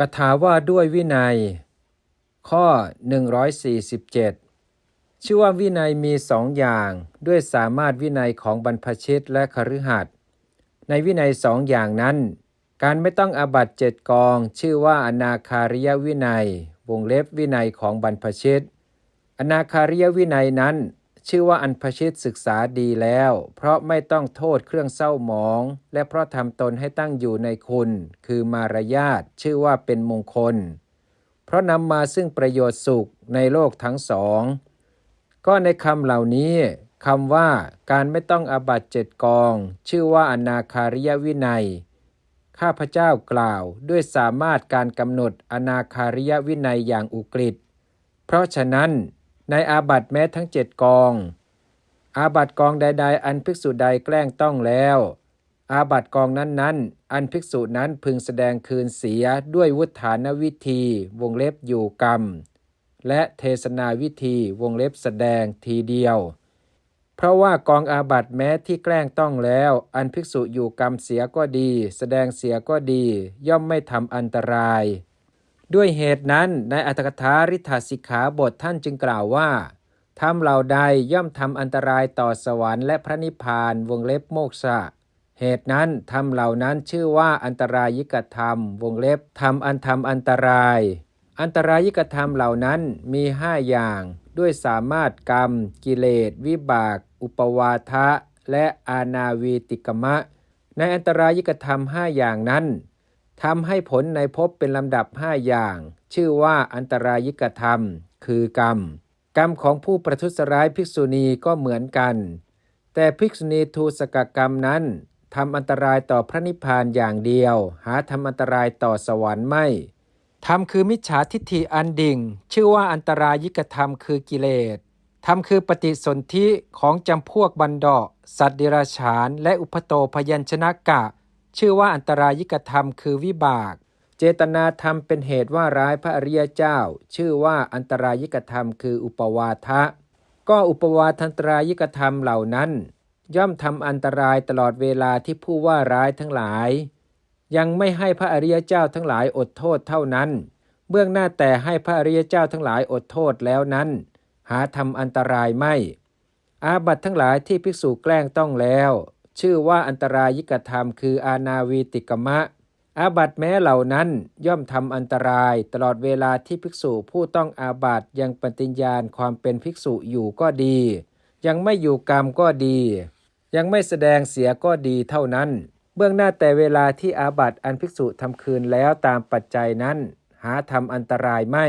กถาว่าด้วยวินัย ข้อ 147 ชื่อว่าวินัยมีสองอย่าง ด้วยสามารถวินัยของบรรพชิตและคฤหัสถ์ในวินัยสองอย่างนั้น การไม่ต้องอาบัตเจ็ดกอง ชื่อว่าอนาคาริยวินัย วงเล็บวินัยของบรรพชิต อนาคาริยวินัยนั้น ชื่อว่าอันพชิตศึกษาดีแล้ว เพราะไม่ต้องโทษเครื่องเศร้าหมอง และเพราะทำตนให้ตั้งอยู่ในคุณ คือมารยาทชื่อว่าเป็นมงคล เพราะนำมาซึ่งประโยชน์สุขในโลกทั้งสอง ก็ในคำเหล่านี้คำว่าการไม่ต้องอาบัตเจ็ดกอง ชื่อว่าอนาคาริยวินัย ข้าพเจ้ากล่าวด้วยสามารถการกำหนดอนาคาริยวินัยอย่างอุกฤษ เพราะฉะนั้น ในอาบัตแม้ทั้งเจ็ดกอง อาบัตกองใด ๆ อันภิกษุใดแกล้งต้องแล้ว อาบัตกองนั้นๆ อันภิกษุนั้นพึงแสดงคืนเสียด้วยวุฒานวิธีวงเล็บอยู่กรรม และเทศนาวิธีวงเล็บแสดงทีเดียว เพราะว่ากองอาบัตแม้ที่แกล้งต้องแล้ว อันภิกษุอยู่กรรมเสียก็ดี แสดงเสียก็ดี ย่อมไม่ทำอันตราย ด้วยเหตุนั้นในอัตถกถาริธาสิกขาบทท่านจึงกล่าวว่าทำเหล่าใดย่อมทำอันตรายต่อสวรรค์และพระนิพพานวงเล็บโมกษะเหตุนั้นทำเหล่านั้นชื่อว่าอันตรายิกธรรม วงเล็บทำอันทำอันตราย อันตรายิกธรรมเหล่านั้นมีห้าอย่าง ด้วยสามารถกรรม กิเลส วิบาก อุปวาทะ และอาณาวีติกมะ ในอันตรายิกธรรมห้าอย่างนั้น ทำให้ผลในภพเป็นลำดับห้าอย่าง ชื่อว่าอันตรายิกธรรม คือกรรม กรรมของผู้ประทุษร้ายภิกษุณีก็เหมือนกัน แต่ภิกษุณีทูสกกรรมนั้นทำอันตรายต่อพระนิพพานอย่างเดียว หาทำอันตรายต่อสวรรค์ไม่ธรรมคือมิจฉาทิฏฐิอันดิ่ง ชื่อว่าอันตรายิกธรรมคือกิเลสธรรมคือปฏิสนธิของจำพวกบันดาสัตว์เดรัจฉาน และอุปโตพยัญชนะกะ ชื่อว่าอันตรายิกธรรมคือวิบาก เจตนาธรรมเป็นเหตุว่าร้ายพระอริยเจ้า ชื่อว่าอันตรายิกธรรมคืออุปวาทะ ก็อุปวาทันตรายิกธรรมเหล่านั้น ย่อมทำอันตรายตลอดเวลาที่ผู้ว่าร้ายทั้งหลาย ยังไม่ให้พระอริยเจ้าทั้งหลายอดโทษเท่านั้น เบื้องหน้าแต่ให้พระอริยเจ้าทั้งหลายอดโทษแล้วนั้น หาทำอันตรายไม่ อาบัตทั้งหลายที่ภิกษุแกล้งต้องแล้ว ชื่อว่าอันตรายิกธรรมคืออาณาวีติกมะ อาบัตแม้เหล่านั้นย่อมทำอันตรายตลอดเวลาที่ภิกษุผู้ต้องอาบัตยังปฏิญญาณความเป็นภิกษุอยู่ก็ดี ยังไม่อยู่กรรมก็ดี ยังไม่แสดงเสียก็ดีเท่านั้น เบื้องหน้าแต่เวลาที่อาบัตอันภิกษุทำคืนแล้วตามปัจจัยนั้น หาทำอันตรายไม่